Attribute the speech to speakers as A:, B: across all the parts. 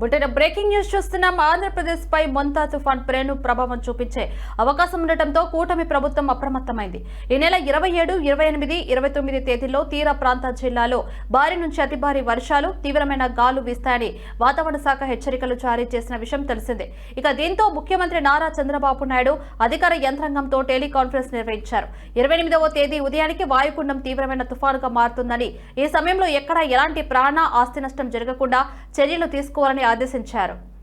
A: Bulletin breaking news చూస్తున్నాం. ఆంధ్రప్రదేశ్ పై మొంతా తుఫాన్ ప్రేణు ప్రభావం చూపించే అవకాశం ఉండటంతో కూటమి ప్రభుత్వం అప్రమత్తమైంది. ఈ నెల ఇరవై ఏడు ఇరవై ఎనిమిది ఇరవై తొమ్మిది తేదీల్లో తీర ప్రాంత జిల్లాలో భారీ నుంచి అతి భారీ వర్షాలు తీవ్రమైన గాలు వీస్తాయని వాతావరణ శాఖ హెచ్చరికలు జారీ చేసిన విషయం తెలిసిందే. ఇక దీంతో ముఖ్యమంత్రి నారా చంద్రబాబు నాయుడు అధికార యంత్రాంగంతో టెలికాన్ఫరెన్స్ నిర్వహించారు. ఇరవై ఎనిమిదవ తేదీ ఉదయానికి వాయుగుండం తీవ్రమైన తుఫానుగా మారుతుందని ఈ సమయంలో ఎక్కడా ఎలాంటి ప్రాణ ఆస్తి నష్టం జరగకుండా చర్యలు తీసుకోవాలని ఆదేశించారు.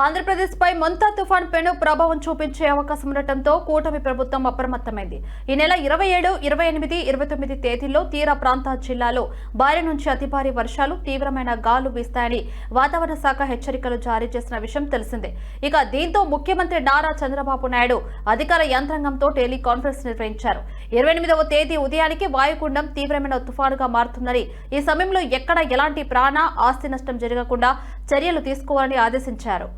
A: ఆంధ్రప్రదేశ్ పై తుఫాన్ పెను ప్రభావం చూపించే అవకాశం ఉండటంతో కూటమి ప్రభుత్వం అప్రమత్తమైంది. ఈ నెల ఇరవై ఏడు ఇరవై ఎనిమిది ఇరవై తొమ్మిది తేదీల్లో తీర ప్రాంత జిల్లాలో భారీ నుంచి అతి భారీ వర్షాలు తీవ్రమైన గాలు వీస్తాయని వాతావరణ శాఖ హెచ్చరికలు జారీ చేసిన విషయం తెలిసిందే. ఇక దీంతో ముఖ్యమంత్రి నారా చంద్రబాబు నాయుడు అధికార యంత్రాంగంతో టెలికాన్ఫరెన్స్ నిర్వహించారు. ఇరవై ఎనిమిదవ తేదీ ఉదయానికి వాయుగుండం తీవ్రమైన తుఫానుగా మారుతుందని ఈ సమయంలో ఎక్కడ ఎలాంటి ప్రాణ ఆస్తి నష్టం జరగకుండా చర్యలు తీసుకోవాలని ఆదేశించారు.